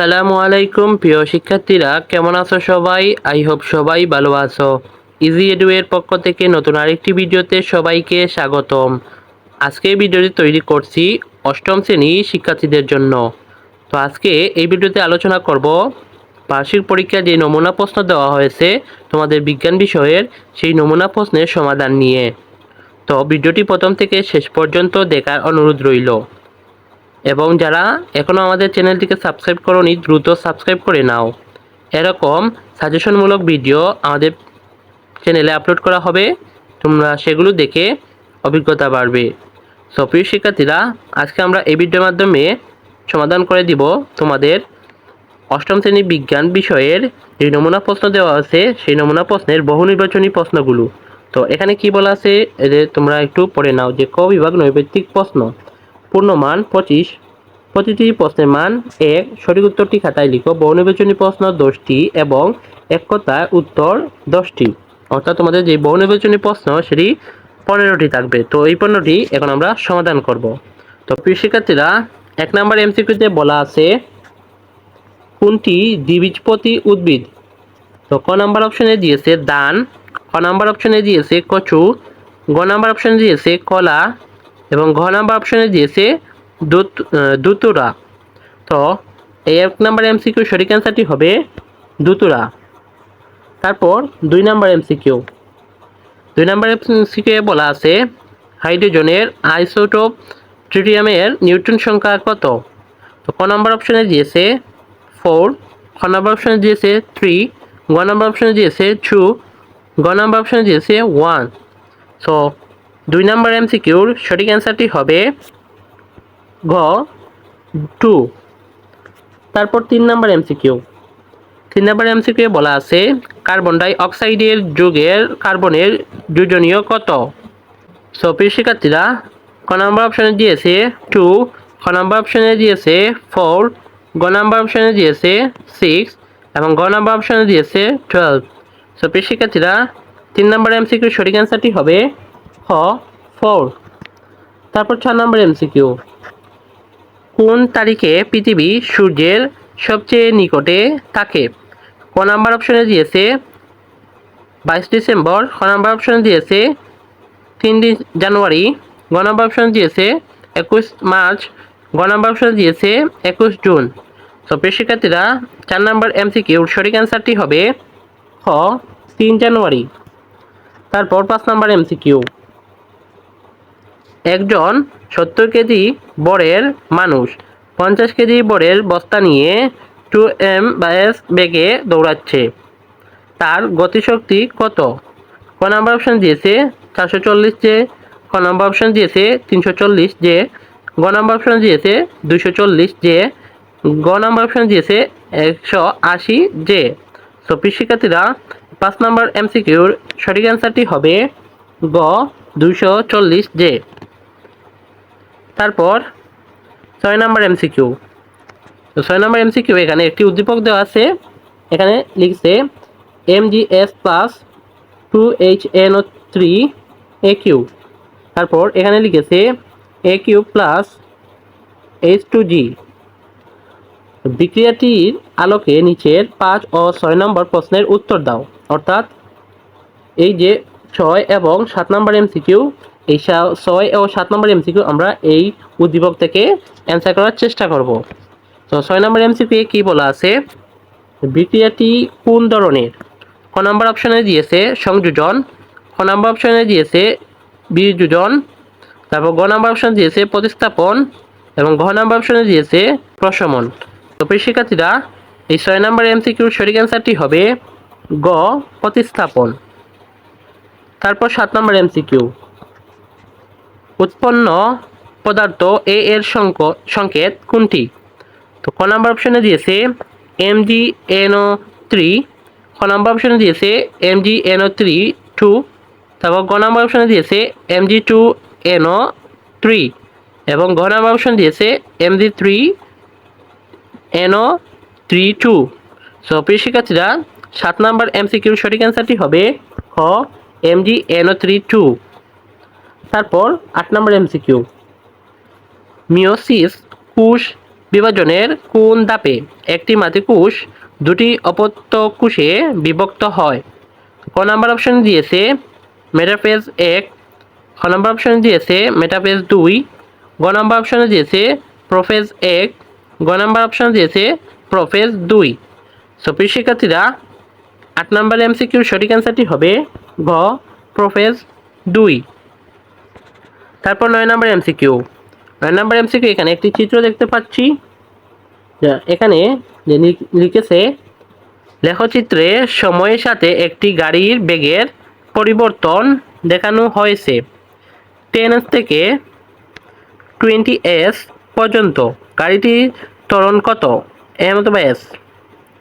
আসসালামু আলাইকুম, প্রিয় শিক্ষার্থীরা। কেমন আছো সবাই? আই হোপ সবাই ভালো আছো। ইজি এডু এর পক্ষ থেকে নতুন আরেকটি ভিডিওতে সবাইকে স্বাগতম। আজকে ভিডিওটি তৈরি করছি অষ্টম শ্রেণি শিক্ষার্থীদের জন্য। তো আজকে এই ভিডিওতে আলোচনা করব বার্ষিক পরীক্ষায় যে নমুনা প্রশ্ন দেওয়া হয়েছে, তোমাদের বিজ্ঞান বিষয়ের সেই নমুনা প্রশ্নের সমাধান নিয়ে। তো ভিডিওটি প্রথম থেকে শেষ পর্যন্ত দেখার অনুরোধ রইল। এবং যারা এখনও আমাদের চ্যানেলটিকে সাবস্ক্রাইব করনি, দ্রুত সাবস্ক্রাইব করে নাও। এরকম সাজেশনমূলক ভিডিও আমাদের চ্যানেলে আপলোড করা হবে। তোমরা সেগুলো দেখে অভিজ্ঞতা বাড়বে। সো শিক্ষার্থীরা, আজকে আমরা এই ভিডিওর মাধ্যমে সমাধান করে দিব তোমাদের অষ্টম শ্রেণি বিজ্ঞান বিষয়ের যে নমুনা প্রশ্ন দেওয়া আছে, সেই নমুনা প্রশ্নের বহু নির্বাচনী প্রশ্নগুলো। তো, এখানে কি বলা আছে? এদের তোমরা একটু পড়ে নাও যে ক বিভাগ নৈবেত্তিক প্রশ্ন। পূর্ণমান পঁচিশ। প্রতিটি প্রশ্নের মান এক। সঠিক উত্তরটি খাতায় লিখো। বহু নির্বাচনী প্রশ্ন দশটি এবং এক উত্তর দশটি। অর্থাৎ তোমাদের যে বহু নির্বাচনী প্রশ্ন, সেটি পনেরোটি থাকবে। তো এই পনেরোটি এখন আমরা সমাধান করব। তো প্রিয় শিক্ষার্থীরা, এক নম্বর এমসিকিউতে বলা আছে, কোনটি দ্বিবীজপতি উদ্ভিদ? তো ক নাম্বার অপশনে দিয়েছে দান ক নাম্বার অপশনে দিয়েছে কচু, গ নাম্বার অপশনে দিয়েছে কলা এবং ঘ নাম্বার অপশনে দিয়েছে দুত দুতুরা তো এই এক নাম্বার এমসিকিউ সঠিক অ্যান্সারটি হবে দুতুরা তারপর দুই নাম্বার এমসিকিউ দুই নাম্বার এমসিকিউ বলা আছে, হাইড্রোজেনের আইসোটোপ ট্রিটিয়ামের নিউট্রন সংখ্যা কত? তো ক নাম্বার অপশনে দিয়েছে ফোর খ নাম্বার অপশনে দিয়েছে থ্রি গ নাম্বার অপশনে দিয়েছে টু গ নাম্বার অপশনে দিয়েছে ওয়ান সো দুই নাম্বার এমসিকিউর সঠিক অ্যান্সারটি হবে ঘ, টু। তারপর তিন নাম্বার এমসিকিউ। তিন নাম্বার এমসিকিউ বলা আছে, কার্বন ডাই অক্সাইডের যুগের কার্বনের যোজনীয় কত? সো শিক্ষার্থীরা, ক নাম্বার অপশনে দিয়েছে টু খ নাম্বার অপশনে দিয়েছে ফোর গ নাম্বার অপশনে দিয়েছে সিক্স এবং গ নাম্বার অপশনে দিয়েছে টুয়েলভ সো শিক্ষার্থীরা, তিন নাম্বার এমসিকিউ সঠিক অ্যান্সারটি হবে হ, ফোর। তারপর চার নম্বর এমসিকিউ কোন তারিখে পৃথিবী সূর্যের সবচেয়ে নিকটে থাকে? ক নাম্বার অপশনে দিয়েছে বাইশ ডিসেম্বর, খ নাম্বার অপশনে দিয়েছে তিন জানুয়ারি, গ নাম্বার অপশনে দিয়েছে একুশ মার্চ, গ নাম্বার অপশনে দিয়েছে একুশ জুন। তো শিক্ষার্থীরা, চার নাম্বার এমসিকিউর সঠিক অ্যান্সারটি হবে খ তিন জানুয়ারি। তারপর পাঁচ নাম্বার এমসিকিউ একজন সত্তর কেজি বরের মানুষ। পঞ্চাশ কেজি বরের বস্তা নিয়ে টু এম বা এস বেগে দৌড়াচ্ছে। তার গতিশক্তি কত? ক নাম্বার অপশন দিয়েছে চারশো চল্লিশ যে, ক নাম্বার অপশন দিয়েছে তিনশো চল্লিশ যে, গ নাম্বার অপশন দিয়েছে দুশো চল্লিশ যে, গ নাম্বার অপশন দিয়েছে একশো আশি যে। তো শিক্ষার্থীরা পাঁচ নাম্বার এমসিকিউর সঠিক অ্যান্সারটি হবে গ দুশো চল্লিশ যে। তারপর ছয় নাম্বার এমসিকিউ তো ছয় নাম্বার এমসিকিউ এখানে একটি উদ্দীপক দেওয়া আছে। এখানে লিখছে M G S plus two H N O three A Q তারপর এখানে লিখেছে A Q plus H two G বিক্রিয়াটির আলোকে নিচের পাঁচ ও ছয় নম্বর প্রশ্নের উত্তর দাও। অর্থাৎ এই যে ছয় এবং সাত নম্বর এমসিকিউ এই ছয় ও সাত নম্বর এমসিকিউ আমরা এই উদ্দীপক থেকে অ্যান্সার করার চেষ্টা করব। তো ছয় নম্বর এমসিকিউ কি বলা আছে? বিক্রিয়াটি কোন ধরনের? ক নম্বর অপশনে দিয়েছে সংযোজন খ নম্বর অপশনে দিয়েছে বিযোজন, তারপর গ নম্বর অপশন দিয়েছে প্রতিস্থাপন এবং ঘ নম্বর অপশনে দিয়েছে প্রশমন। তো শিক্ষার্থীরা, এই ছয় নম্বর এমসিকিউর সঠিক অ্যান্সারটি হবে গ, প্রতিস্থাপন। তারপর সাত নম্বর এমসিকিউ উৎপন্ন পদার্থ এ এর সংক- সংকেত কোনটি? তো ক নাম্বার অপশনে দিয়েছে M G N O three খ নাম্বার অপশনে দিয়েছে M G N O three two তারপর গ নাম্বার অপশনে দিয়েছে M G two N O three এবং ঘ নাম্বার অপশন দিয়েছে M G three N O three two so প্রিয় শিক্ষার্থীরা, সাত নাম্বার এমসিকিউর সঠিক অ্যান্সারটি হবে খ M G N O three two তারপর আট নম্বর এমসিকিউ মিওসিস কোষ বিভাজনের কোন দাপে একটি মাতৃকোষ দুটি অপত্য কোষে বিভক্ত হয়? ক নাম্বার অপশন দিয়েছে মেটাফেজ এক, খ নাম্বার অপশন দিয়েছে মেটাফেজ দুই, গ নাম্বার অপশনে দিয়েছে প্রোফেজ এক, গ নাম্বার অপশন দিয়েছে প্রোফেজ দুই। সো শিক্ষার্থীরা, আট নাম্বার এমসিকিউর সঠিক অ্যান্সারটি হবে ঘ, প্রফেজ দুই। তারপর নয় নাম্বার এমসিকিউ নয় নাম্বার এমসিকিউ এখানে একটি চিত্র দেখতে পাচ্ছি। এখানে যে লিখেছে, লেখচিত্রে সময়ের সাথে একটি গাড়ির বেগের পরিবর্তন দেখানো হয়েছে। টেন এস থেকে টোয়েন্টি এস পর্যন্ত। গাড়িটির ত্বরণ কত? এম অথবা এস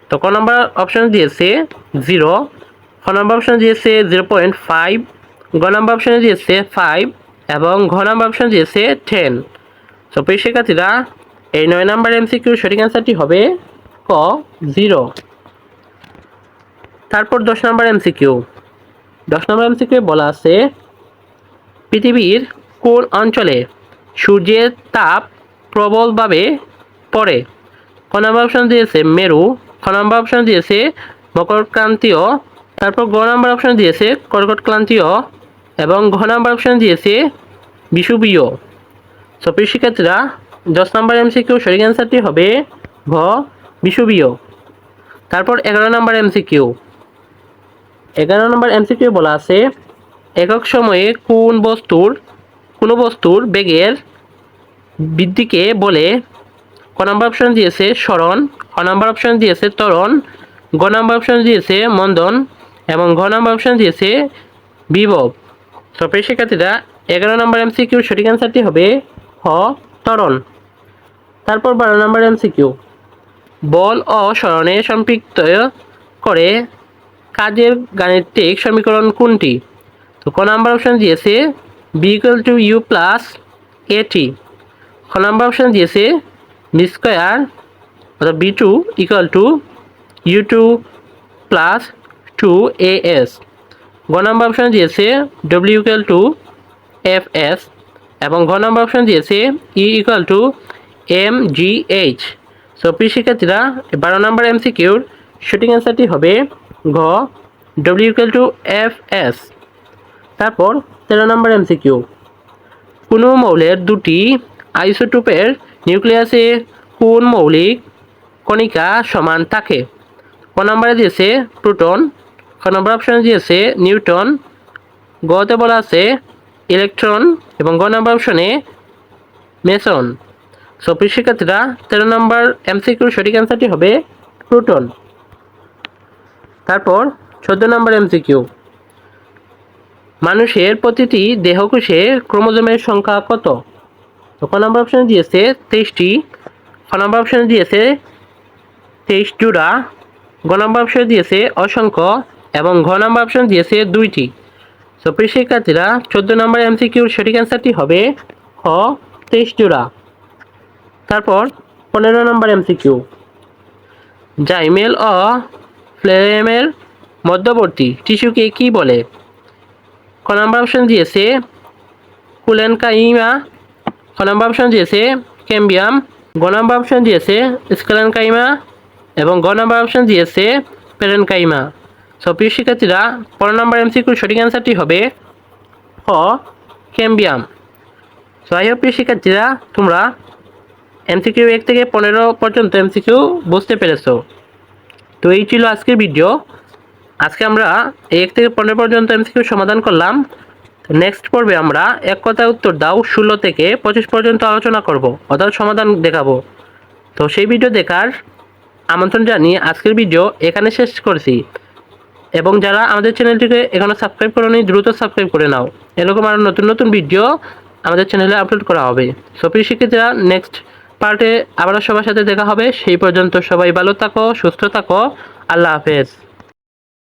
তো ক নম্বর অপশন দিয়েছে? জিরো খ নম্বর অপশন দিয়েছে জিরো পয়েন্ট ফাইভ গ নম্বর অপশনে দিয়েছে ফাইভ এবং ঘ নম্বর অপশন দিয়েছে টেন তো প্রিয় শিক্ষার্থীরা, এই নয় নম্বর এমসিকিউ সঠিক অ্যান্সারটি হবে ক জিরো তারপর দশ নম্বর এমসিকিউ দশ নম্বর এমসিকিউ বলা আছে, পৃথিবীর কোন অঞ্চলে সূর্যের তাপ প্রবলভাবে পড়ে? ক নম্বর অপশন দিয়েছে মেরু, খ নম্বর অপশন দিয়েছে মকরক্রান্তীয় তারপর গ নম্বর অপশন দিয়েছে কর্কট ক্রান্তীয় এবং ঘ নম্বর অপশন দিয়েছে বিষুবীয় সো প্রিয় শিক্ষার্থীরা, দশ নম্বর এমসিকিউ সঠিক অ্যান্সারটি হবে ঘ বিষুবীয় তারপর এগারো নম্বর এমসিকিউ এগারো নম্বর এমসিকিউ বলা আছে, একক সময়ে কোন বস্তুর, কোনো বস্তুর বেগের বৃদ্ধিকে বলে ক নম্বর অপশন দিয়েছে স্মরণ খ নম্বর অপশন দিয়েছে তরণ গ নম্বর অপশন দিয়েছে মন্দন এবং ঘ নম্বর অপশন দিয়েছে বিভব। তো প্রিয় শিক্ষার্থীরা, এগারো নম্বর এমসিকিউ সঠিক অ্যান্সারটি হবে হ, ত্বরণ। তারপর বারো নম্বর এমসিকিউ বল ও স্মরণে সম্পৃক্ত করে কাজের গাণিতিক সমীকরণ কোনটি? তো, ক নাম্বার অপশন দিয়েছে V equal to U plus A T খ নাম্বার অপশন দিয়েছে বি স্কোয়ার অর্থাৎ V two equal to U two plus two A S গ নাম্বার অপশন দিয়েছে W equal to F S এবং ঘ নাম্বার অপশন দিয়েছে E equal to M G H so প্রিয় শিক্ষার্থীরা বারো নাম্বার এমসিকিউর শুটিং অ্যান্সারটি হবে ঘ W equal to F S তারপর, তেরো নম্বর এমসিকিউ কোনো মৌলের দুটি আইসোটোপের নিউক্লিয়াসে কোন মৌলিক কণিকা সমান থাকে? ক নম্বরে দিয়েছে প্রোটন খ নম্বর অপশনে দিয়েছে নিউটন, গতে বলা আছে ইলেকট্রন এবং গ নম্বর অপশনে মেসন। সো শিক্ষার্থীরা তেরো নম্বর এমসিকিউর সঠিক অ্যান্সারটি হবে প্রোটন। তারপর চোদ্দ নম্বর এমসিকিউ। মানুষের প্রতিটি দেহকোষে ক্রোমোজোমের সংখ্যা কত? ক নম্বর অপশানে দিয়েছে তেইশটি। খ নম্বর অপশানে দিয়েছে তেইশ জোড়া। গ নম্বর অপশানে দিয়েছে অসংখ্য। এবং ঘ নম্বর অপশান দিয়েছে দুইটি। সো প্রিয় শিক্ষার্থীরা, চোদ্দ নম্বর এমসিকিউর সঠিক অ্যান্সারটি হবে খ, তেইশ জোড়া। তারপর, পনেরো নম্বর এমসিকিউ জাইমেল অ ফ্লেমের মধ্যবর্তী টিস্যুকে কি বলে? ক নাম্বার অপশন দিয়েছে কুলেনকাইমা খ নাম্বার অপশন দিয়েছে ক্যাম্বিয়াম গ নাম্বার অপশন দিয়েছে স্কেলেনকাইমা এবং গ নাম্বার অপশন দিয়েছে পেরেনকাইমা সো প্রিয় শিক্ষার্থীরা পনেরো নম্বর এমসিকিউর সঠিক অ্যান্সারটি হবে খ ক্যাম্বিয়াম সো আই হোপ প্রিয় শিক্ষার্থীরা, তোমরা এমসিকিউ এক থেকে পনেরো পর্যন্ত এমসিকিউ বুঝতে পেরেছ। তো, এই ছিল আজকের ভিডিও আজকে আমরা এক থেকে পনেরো পর্যন্ত এমসিকিউ সমাধান করলাম। নেক্সট পর্বে আমরা এক কথায় উত্তর দাও, ষোলো থেকে পঁচিশ পর্যন্ত আলোচনা করব, অর্থাৎ সমাধান দেখাবো। তো, সেই ভিডিও দেখার আমন্ত্রণ জানিয়ে আজকের ভিডিও এখানে শেষ করছি। এবং যারা আমাদের চ্যানেলটিকে এখনও সাবস্ক্রাইব করেনি, দ্রুত সাবস্ক্রাইব করে নাও। এরকম আরও নতুন নতুন ভিডিও আমাদের চ্যানেলে আপলোড করা হবে। সো প্রিয় শিক্ষিতরা নেক্সট পার্টে আবারও সবার সাথে দেখা হবে। সেই পর্যন্ত সবাই ভালো থাকো, সুস্থ থাকো। আল্লাহ হাফেজ।